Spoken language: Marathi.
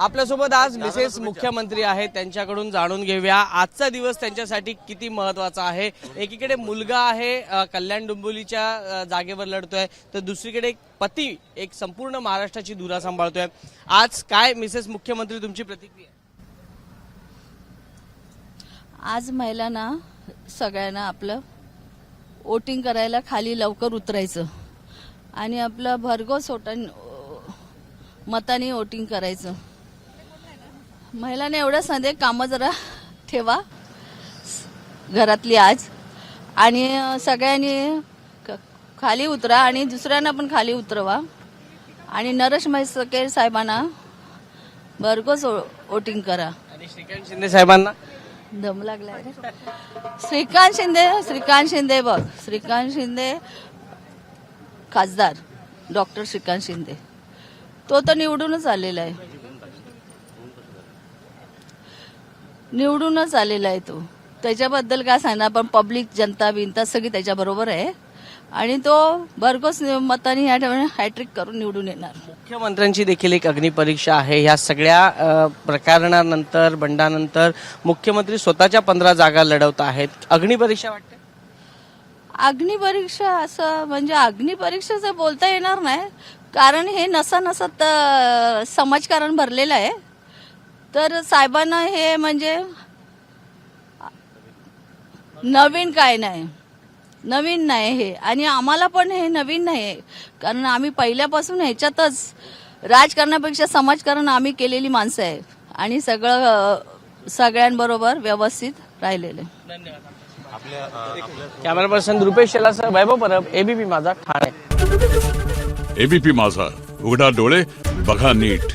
आपल्यासोबत आज मिसेस मुख्यमंत्री आहेत त्यांच्याकडून जाणून घेऊया. आजचा दिवस त्यांच्यासाठी किती महत्त्वाचा आहे? एकीकडे मुलगा आहे कल्याण डोंबिवलीच्या अ, जागेवर लढतोय तर दुसरीकडे एक पती एक संपूर्ण महाराष्ट्राची धुरा सांभाळतोय. आज काय मिसेस मुख्यमंत्री तुमची प्रतिक्रिया? आज महिलांना सगळ्यांना आपलं वोटिंग करायला खाली लवकर उतरायचं. आणि आपलं भरघोस वोटन मताने वोटिंग करायचं. महिलांना एवढं संदेश कामं जरा ठेवा. घरातली आज. आणि सगळ्यांनी क- खाली उतरा आणि दुसऱ्यांना पण खाली उतरवा. आणि नरेश म्हैसकर साहेबांना भरघोस वोटिंग करा. आणि श्रीकांत शिंदे साहेबांना? दम लागलाय रे. श्रीकांत शिंदे श्रीकांत शिंदे बघ. श्रीकांत शिंदे खासदार. डॉक्टर श्रीकांत शिंदे. तो तर निवडूनच आलेला आहे. निवडूनच आलेला आहे तो. त्याच्याबद्दल काय सांगणार? पण पब्लिक जनता बिनता सगळी त्याच्याबरोबर आहे. आणि तो भरघोस मताने ह्या ठिकाणी हॅट्रिक करून निवडून येणार. मुख्यमंत्र्यांची देखील एक अग्निपरीक्षा आहे. ह्या सगळ्या प्रकरणानंतर बंडानंतर मुख्यमंत्री स्वतःच्या पंधरा जागा लढवत आहेत. अग्निपरीक्षा वाटते? अग्निपरीक्षा असं म्हणजे अग्निपरीक्षाचं बोलता येणार नाही कारण हे नसा नसत समाजकारण भरलेलं आहे. तर साहेबांना हे म्हणजे नवीन काय नाही. नवीन नाही हे. आणि आम्हाला पण हे नवीन नाही आहे कारण आम्ही पहिल्यापासून ह्याच्यातच राजकारणापेक्षा समाजकारण आम्ही केलेली माणसं आहे आणि सगळं सगळ्यांबरोबर व्यवस्थित राहिलेलं आहे. कॅमेरा पर्सन रुपेश शेलासह वैभव परब एबीपी माझा ठाणे. एबीपी माझा उघडा डोळे बघा नीट.